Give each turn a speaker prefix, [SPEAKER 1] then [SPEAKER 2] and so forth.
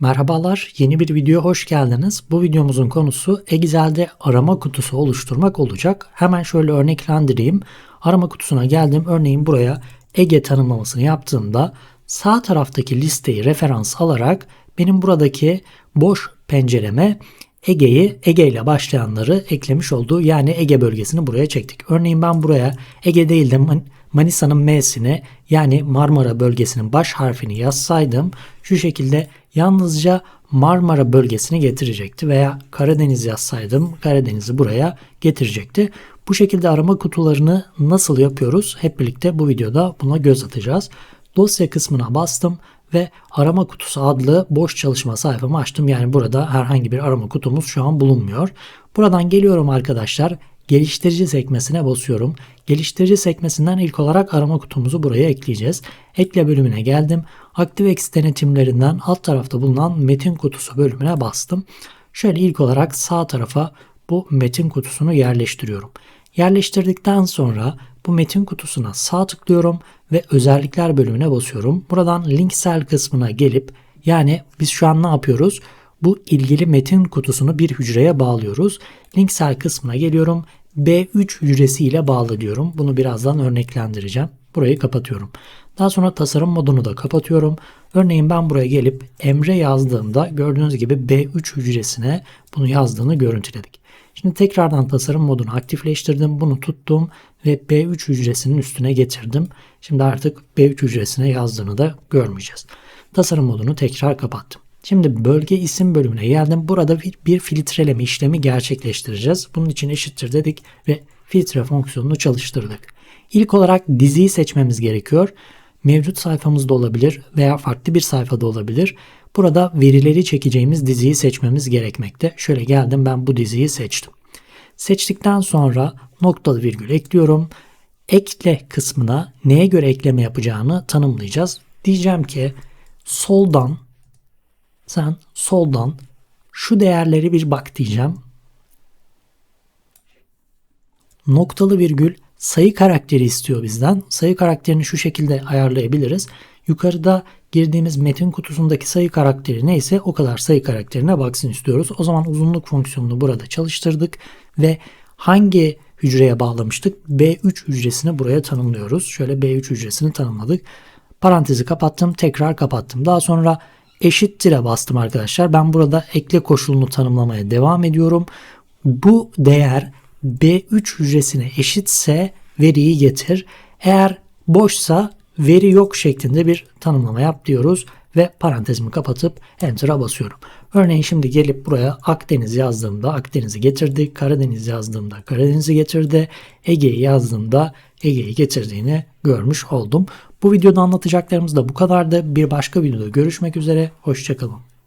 [SPEAKER 1] Merhabalar, yeni bir video hoş geldiniz. Bu videomuzun konusu Excel'de arama kutusu oluşturmak olacak. Hemen şöyle örneklendireyim. Arama kutusuna geldim. Örneğin buraya Ege tanımlamasını yaptığımda sağ taraftaki listeyi referans alarak benim buradaki boş pencereme Ege'yi, Ege ile başlayanları eklemiş olduğu yani Ege bölgesini buraya çektik. Örneğin ben buraya Ege değil de Man- Manisa'nın M'sini yani Marmara bölgesinin baş harfini yazsaydım şu şekilde yalnızca Marmara bölgesini getirecekti veya Karadeniz yazsaydım Karadeniz'i buraya getirecekti. Bu şekilde arama kutularını nasıl yapıyoruz? Hep birlikte bu videoda buna göz atacağız. Dosya kısmına bastım ve arama kutusu adlı boş çalışma sayfamı açtım. Yani burada herhangi bir arama kutumuz şu an bulunmuyor. Buradan geliyorum arkadaşlar. Geliştirici sekmesine basıyorum. Geliştirici sekmesinden ilk olarak arama kutumuzu buraya ekleyeceğiz. Ekle bölümüne geldim. ActiveX denetimlerinden alt tarafta bulunan metin kutusu bölümüne bastım. Şöyle ilk olarak sağ tarafa bu metin kutusunu yerleştiriyorum. Yerleştirdikten sonra bu metin kutusuna sağ tıklıyorum ve özellikler bölümüne basıyorum. Buradan linksel kısmına gelip yani biz şu an ne yapıyoruz? Bu ilgili metin kutusunu bir hücreye bağlıyoruz. Linksel kısmına geliyorum. B3 hücresi ile bağlı diyorum. Bunu birazdan örneklendireceğim. Burayı kapatıyorum. Daha sonra tasarım modunu da kapatıyorum. Örneğin ben buraya gelip Emre yazdığımda gördüğünüz gibi B3 hücresine bunu yazdığını görüntüledik. Şimdi tekrardan tasarım modunu aktifleştirdim. Bunu tuttum ve B3 hücresinin üstüne getirdim. Şimdi artık B3 hücresine yazdığını da görmeyeceğiz. Tasarım modunu tekrar kapattım. Şimdi bölge isim bölümüne geldim. Burada bir, filtreleme işlemi gerçekleştireceğiz. Bunun için eşittir dedik ve filtre fonksiyonunu çalıştırdık. İlk olarak diziyi seçmemiz gerekiyor. Mevcut sayfamızda olabilir veya farklı bir sayfada olabilir. Burada verileri çekeceğimiz diziyi seçmemiz gerekmekte. Şöyle geldim ben bu diziyi seçtim. Seçtikten sonra noktalı virgül ekliyorum. Ekle kısmına neye göre ekleme yapacağını tanımlayacağız. Diyeceğim ki soldan sen soldan şu değerleri bir bak diyeceğim. Noktalı virgül sayı karakteri istiyor bizden. Sayı karakterini şu şekilde ayarlayabiliriz. Yukarıda girdiğimiz metin kutusundaki sayı karakteri neyse o kadar sayı karakterine baksın istiyoruz. O zaman uzunluk fonksiyonunu burada çalıştırdık ve hangi hücreye bağlamıştık? B3 hücresini buraya tanımlıyoruz. Şöyle B3 hücresini tanımladık. Parantezi kapattım, tekrar kapattım. Daha sonra eşittir'e bastım arkadaşlar. Ben burada ekle koşulunu tanımlamaya devam ediyorum. Bu değer B3 hücresine eşitse veriyi getir. Eğer boşsa veri yok şeklinde bir tanımlama yap diyoruz ve parantezimi kapatıp enter'a basıyorum. Örneğin şimdi gelip buraya Akdeniz yazdığımda Akdeniz'i getirdi. Karadeniz yazdığımda Karadeniz'i getirdi. Ege'yi yazdığımda Ege'yi getirdiğini görmüş oldum. Bu videoda anlatacaklarımız da bu kadardı. Bir başka videoda görüşmek üzere. Hoşçakalın.